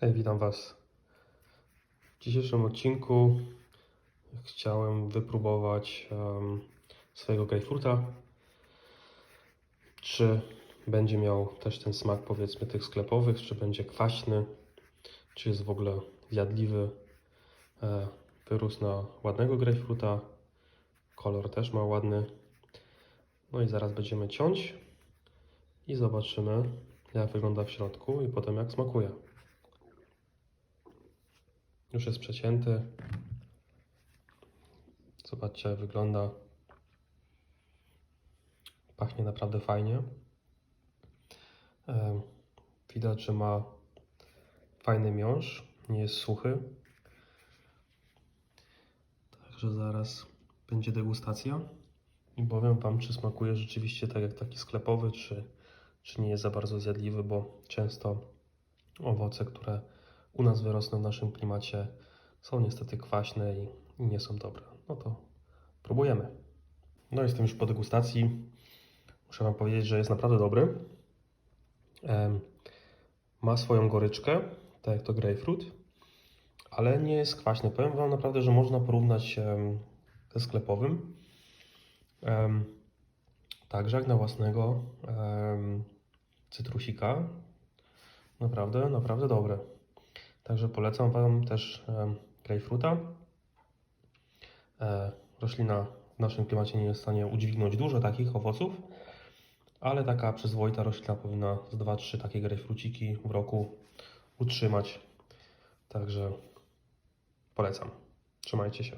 Hej, witam Was. W dzisiejszym odcinku chciałem wypróbować em, swojego grejpfruta. Czy będzie miał też ten smak, powiedzmy, tych sklepowych, czy będzie kwaśny, czy jest w ogóle zjadliwy. E, wyrósł na ładnego grejpfruta, kolor też ma ładny. No i zaraz będziemy ciąć i zobaczymy, jak wygląda w środku i potem jak smakuje. Już jest przecięty. Zobaczcie, jak wygląda. Pachnie naprawdę fajnie. Widać, że ma fajny miąższ, nie jest suchy. Także zaraz będzie degustacja i powiem Wam, czy smakuje rzeczywiście tak jak taki sklepowy, czy, czy nie jest za bardzo zjadliwy, bo często owoce, które u nas wyrosną w naszym klimacie, są niestety kwaśne i, nie są dobre. No to próbujemy. No jestem już po degustacji. Muszę Wam powiedzieć, że jest naprawdę dobry. Ma swoją goryczkę, tak jak to grapefruit, ale nie jest kwaśny. Powiem Wam naprawdę, że można porównać ze sklepowym. Także jak na własnego cytrusika. Naprawdę, naprawdę dobre. Także polecam Wam też grejpfruta. E, roślina w naszym klimacie nie jest w stanie udźwignąć dużo takich owoców, ale taka przyzwoita roślina powinna z 2-3 takie grejpfruciki w roku utrzymać. Także polecam. Trzymajcie się.